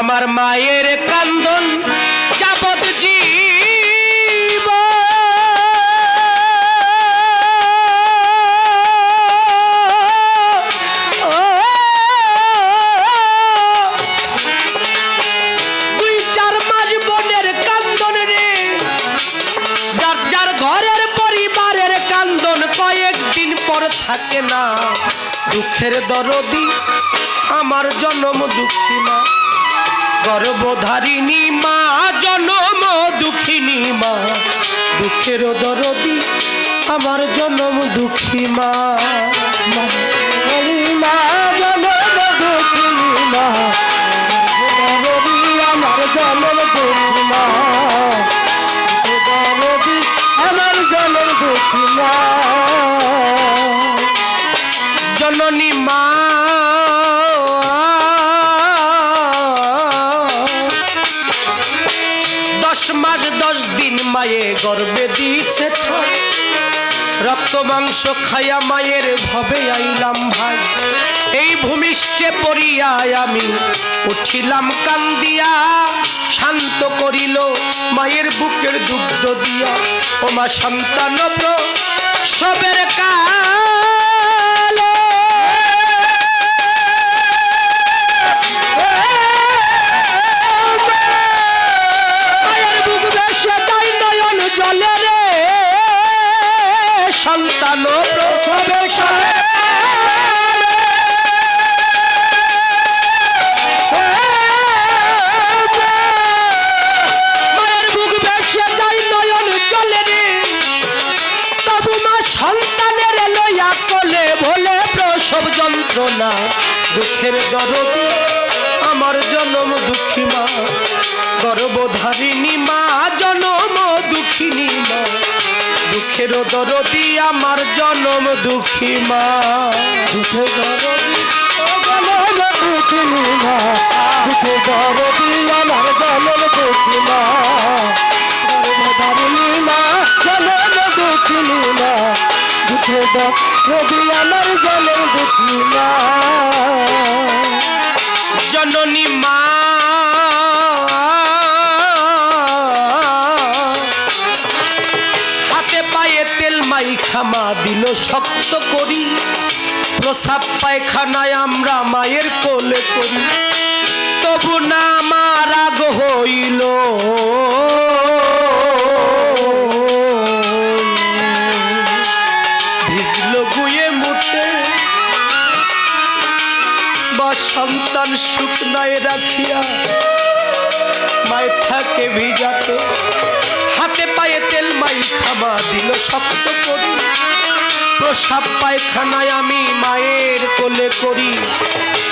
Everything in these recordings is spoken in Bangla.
আমার মায়ের কান্দন যাবত জীব দুই চার মাস বোনের কান্দন রে। যার যার ঘরের পরিবারের কান্দন কয়েকদিন পর থাকে না। দুঃখের দরদি আমার জন্ম দুঃখী মা গর্ভধারিণী মা, জনম দুঃখিনী মা। দুঃখের দরদি আমার জনম দুঃখী মা। আমার আমার জনম দুঃখী মা। জননী মা রক্ত মাংস খায়া মায়ের ভবে আইলাম ভাই। এই ভূমিষ্ঠে পড়িয়া আমি উঠিলাম কান্দিয়া, শান্ত করিল মায়ের বুকের দুগ্ধ দিয়া। ও মা সন্তান সবের কালে প্রসব যন্ত্রণা, দুঃখের দরদি আমার জনম দুঃখী মা, গর্ভধারিণী মা, জনম দুঃখিনী মা। দুঃখের দরদি আমার জনম দুঃখী মা। দুঃখে দরদি দুঃখিনী মা। দুঃখে দরদি আমার জনম দুঃখী মা। গর্ভধারিণী মা, জনম দুঃখিনী মা। দুঃখে দরদি আমার জনম দুঃখী মা জননী মা। হাতে পায়ে তেল মাই খামা দিল শক্ত করি। প্রসাব পায়খানায় আমরা মায়ের কোলে করি। তবু না আমার রাগ হইল। সন্তান শুকনায় রাখিয়া মায়ের থাকে ভিজাতে, হাতে পায়ে তেল মাই খামা দিল শক্ত করি। প্রসাব পায়খানায় আমি মায়ের কোলে করি।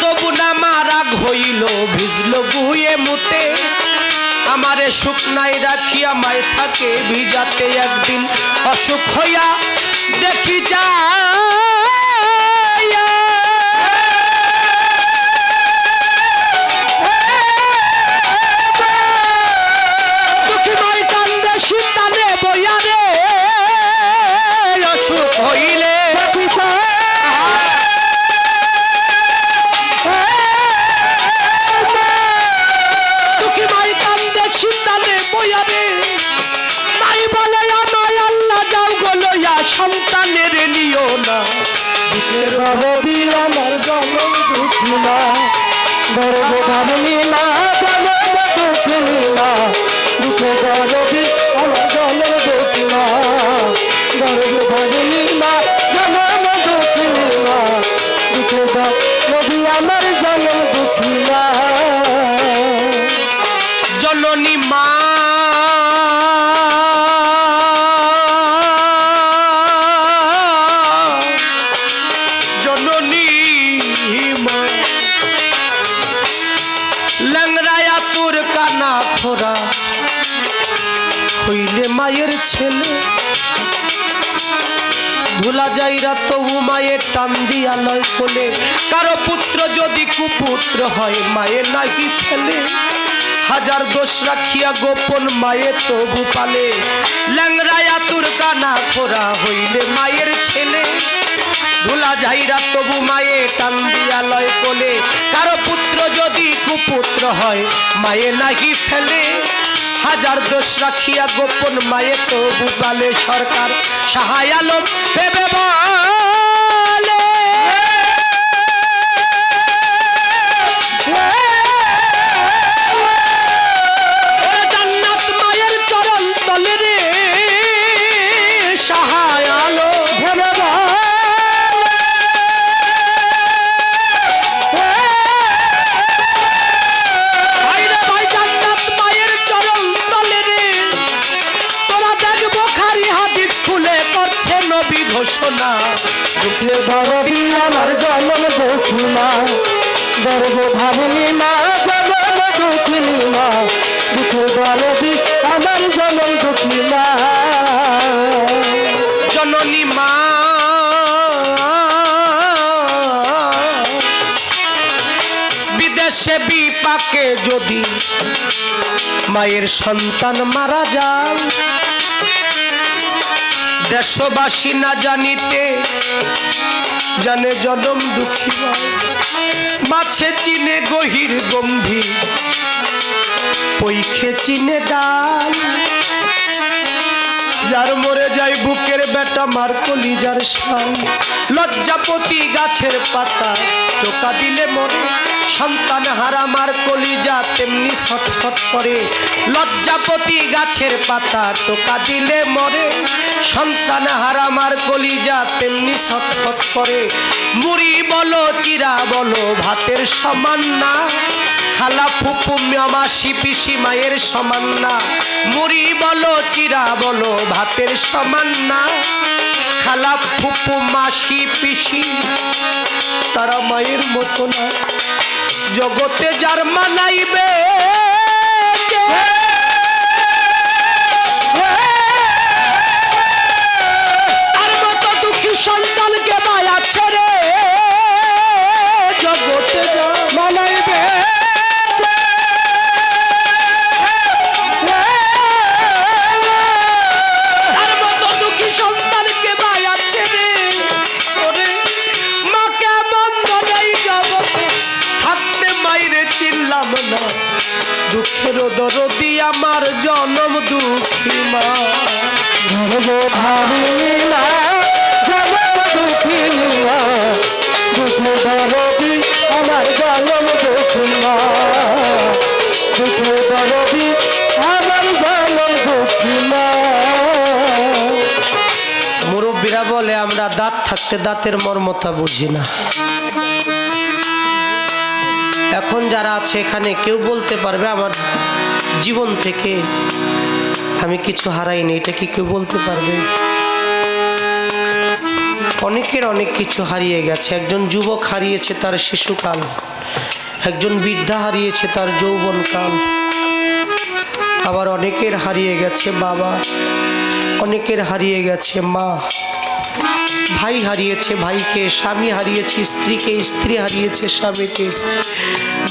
তবু না মারাগ হইল, ভিজল গুয়ে মুতে। আমারে শুকনায় রাখিয়া মায় থাকে ভিজাতে একদিন অসুখ হইয়া দেখি যা দরদি আমার জনম দুঃখী মা গর্ভধারিণী না জনম দুঃখিনী মা দুঃখে দরদি মায়ের ছেলে। ভোলা যাইরা তবু মায়ের টান দিয়া লয় কোলে। কারও পুত্র যদি কুপুত্র হয় মায়ের নাহি ফেলে। হাজার দোষ রাখিয়া গোপন মায়ে তবু পালে। ল্যাংরায়া তোর কানা খোরা হইলে মায়ের ছেলে। ধুলা ঝাইরা তবু মায়ে টান দিয়া লয় কোলে। কারও পুত্র যদি কুপুত্র হয়, মায়ে নাহি ফেলে। হাজার দোষ রাখিয়া গোপন মায়ে তবু বালে সরকার সাহায় আলম ভেবে বিপাকে যদি মায়ের সন্তান মারা যায়। দেশবাসী না জানিতে জানে জনম দুঃখী মাছে চিনে গহির গম্ভীর, পৈখে চিনে ডাল। যার মরে যায় বুকের বেটা মার কলিজার শাল লজ্জাপতি গাছের পাতা, টোকা দিলে মরে। সন্তান হারা মার কলিজা তেমনি ছটফট করে। লজ্জাপতি গাছের পাতা টোকা দিলে মরে। সন্তান হারা মার কলিজা তেমনি ছটফট করে। মুড়ি বলো, চিরা বলো, ভাতের সমান না। খালা ফুপু মাসি পিসি মায়ের সমান না। মুড়ি বলো, চিরা বলো, ভাতের সমান না। খালা ফুপু মাসি পিসি তারা মায়ের মতো না। জগতে যার মানাইবে তার মতো দুঃখী সন্তানকে মায়া ছেড়ে জগতে দুঃখী মা। গর্ব ভাবনি না জনম দুঃখিনী না দুঃখে দরদি আমার জনম দুঃখিনা দুঃখে দরদি আমার জনম দুঃখিনা মুরব্বীরা বলে আমরা দাঁত থাকতে দাঁতের মর্মতা বুঝি না। এখন যারা আছে এখানে কেউ বলতে পারবে আমার জীবন থেকে আমি কিছু হারাইনি, এটা কি কেউ বলতে পারবে? অনেকের অনেক কিছু হারিয়ে গেছে। একজন যুবক হারিয়েছে তার শিশুকাল। একজন বৃদ্ধা হারিয়েছে তার যৌবনকাল। আবার অনেকের হারিয়ে গেছে বাবা। অনেকের হারিয়ে গেছে মা। ভাই হারিয়েছে ভাইকে, স্বামী হারিয়েছে স্ত্রীকে, স্ত্রী হারিয়েছে স্বামীকে।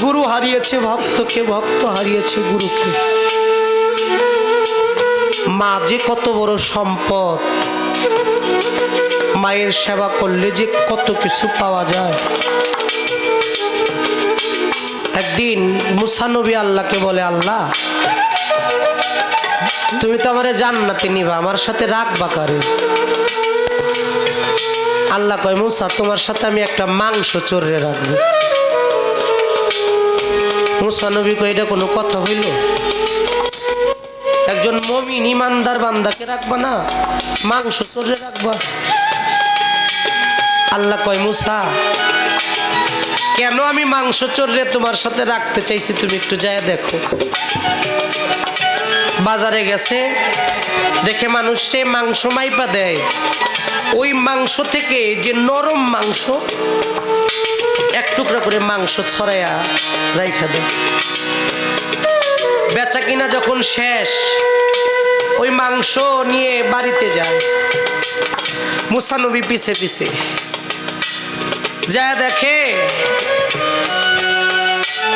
গুরু হারিয়েছে ভক্তকে, ভক্ত হারিয়েছে গুরুকে। মা যে কত বড় সম্পদ। মায়ের সেবা করলে যে কত কিছু পাওয়া যায়। একদিন মুসানবী আল্লাহকে বলে, আল্লাহ, তুমি তো আমারে জান্নাতে নিবা, আমার সাথে রাখবা কারে? আল্লাহ কয়, মুসা, তোমার সাথে আমি একটা মাংস চড়ে রাখব। মুসানবী কয়, এটা কোনো কথা হইল? একজন মমিন ইমানদার বান্দাকে রাখবা না? মাংস চড়ে রাখবা। আল্লাহ কয়, মুসা, কেন আমি মাংস চড়ে তোমার সাথে রাখতে চাইছি? তুমি একটু যায় দেখো। বাজারে গেছে, দেখে মানুষে মাংস মাইপা দেয়। ওই মাংস থেকে যে নরম মাংস, এক টুকরা করে মাংস ছড়াইয়া রাইখা দেয়। বেচা কিনা যখন শেষ, ওই মাংস নিয়ে বাড়িতে যায়। মুসানবী পিছে পিছে যা দেখে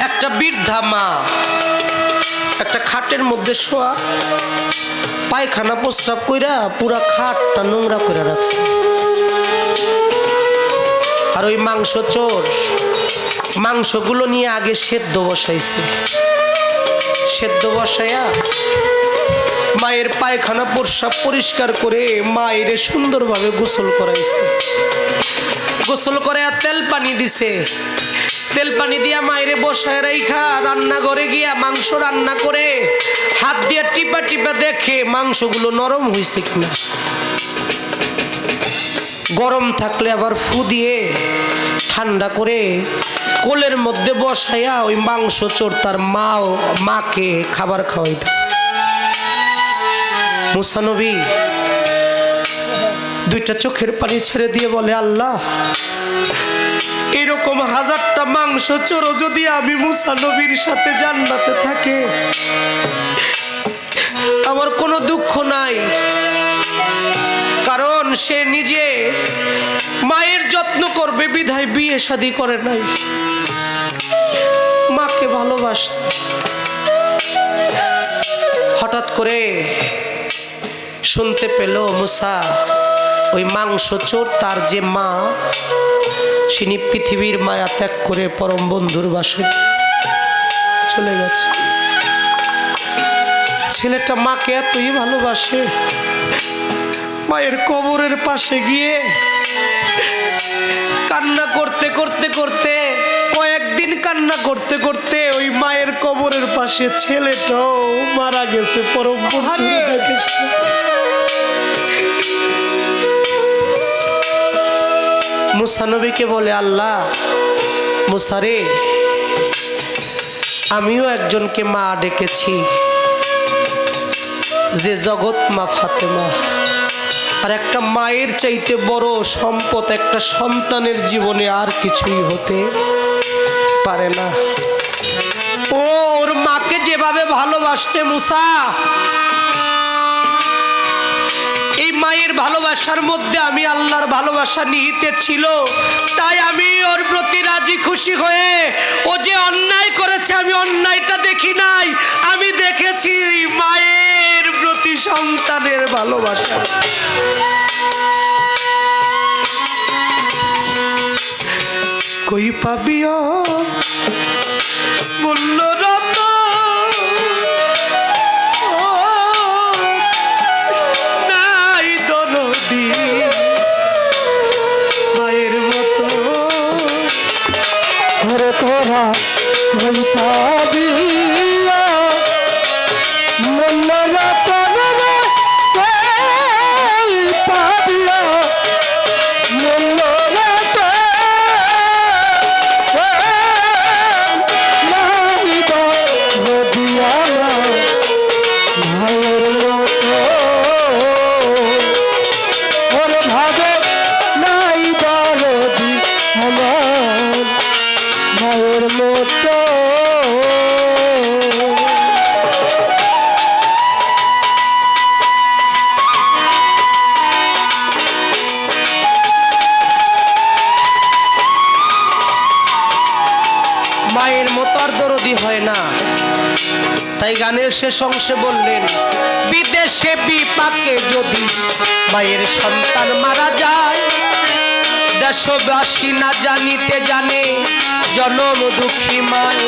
একটা বৃদ্ধা মা, একটা খাটের মধ্যে শোয়া, পায়খানা প্রস্রাব কইরা পুরা খাটটা নোংরা করে রাখছে। আর ওই মাংস চোর মাংসগুলো নিয়ে আগে সেদ্ধ বসাইছে। সেদ্ধ বসায়া মায়ের পায়খানা প্রস্রাব পরিষ্কার করে মায়ের সুন্দরভাবে গোসল করাইছে। গোসল করে আর তেল পানি দিছে। তেল পানি দিয়া মায়ের বসায় রাইখা, রান্নাঘরে গিয়া মাংস রান্না করে হাত দিয়ে টিপা টিপা দেখে মাংসগুলো নরম হয়েছে কিনা। গরম থাকলে আবার ফু দিয়ে ঠান্ডা করে কোলের মধ্যে বসাইয়া ওই মাংস চোর তার মাও, মাকে খাবার খাওয়াইতেছে। মুসানবী দুইটা চোখের পানি ছেড়ে দিয়ে বলে, আল্লাহ, এরকম হাজারটা মাংস চোরও যদি আমি মুসানবীর সাথে জান্নাতে থাকে, আমার কোনো দুঃখ নাই। কারণ সে নিজে যত্ন করবে, বিধায় বিয়ে শাদি করে নাই। মাকে ভালোবাসছে। হঠাৎ করে শুনতে পেল মুসা, ওই মাংস চোর, তার যে মা তিনি পৃথিবীর মায়া ত্যাগ করে পরম বন্ধুর বাসে চলে গেছে। ছেলেটা মাকে এতই ভালোবাসে মায়ের কবরের পাশে গিয়ে কান্না করতে করতে করতে কয়েকদিন কান্না করতে করতে ওই মায়ের কবরের পাশে ছেলেটাও মারা গেছে পরম। মুসানবীকে বলে আল্লাহ মুসারে আমিও একজনকে মা ডেকেছি যে জগৎ মা ফাতেমা আর একটা মায়ের চাইতে বড় সম্পদ একটা সন্তানের জীবনে আর কিছুই হতে পারে না। ও ওর মাকে যেভাবে ভালোবাসছে মুসা, এই মায়ের ভালোবাসার মধ্যে আমি আল্লাহর ভালোবাসা নিহিতে ছিল। তাই আমি ওর প্রতি রাজি খুশি হয়ে ও যে অন্যায় করেছে আমি অন্যায়টা দেখি নাই। আমি দেখেছি মায়ের প্রতি সন্তানের ভালোবাসা। কই পাবিও? বলল রত। নাই দরদি। মায়ের মতো। তোরা হই তাই গানের শেষ অংশে বললেন, বিদেশে বিপাকে যদি মায়ের সন্তান মারা যায়, দেশবাসী না জানিতে জানে জনম দুঃখী মায়।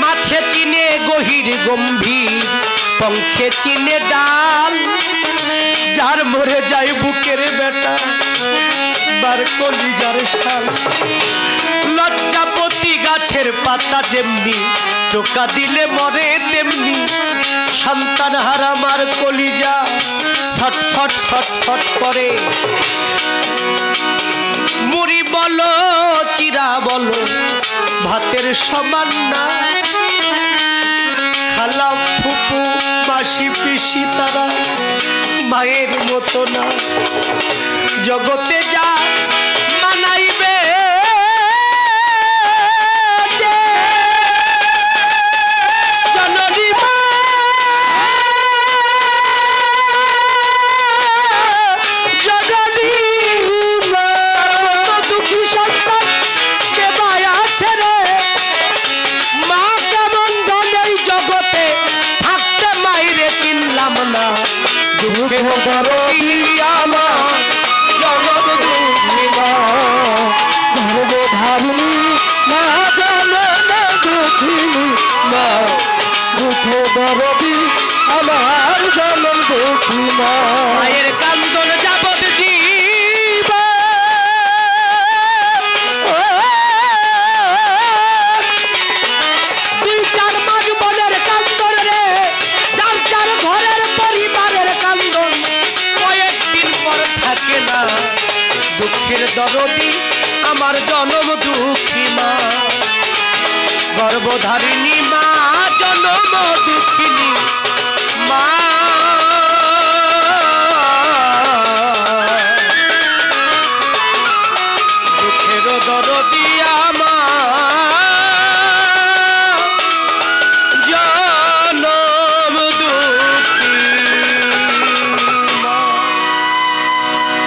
মাছে চিনে গহির গম্ভীর, পঙ্খে চিনে ডাল, যার মরে যায় বুকের বেটা, বার কলিজার শাল। লজ্জাপতি গাছের পাতা যেমনি টোকা দিলে মরে তেমনি। সন্তান হারামার কলিজা ছটফট ছটফট করে। মুড়ি বলো, চিরা বলো, ভাতের সমান না। খালা ফুপু, মাসি, পিসি তারা মায়ের মতো না। মায়ের কান্দন যাবত জীব দুই চার মাস বনের কান্দন রে চার চার ঘরের পরিবারের কান্দন। কয়েকদিন পর থাকে না, দুঃখের দরদি আমার জনম দুঃখী মা। গর্ভধারিণী মা, জনম দুঃখিনী মা।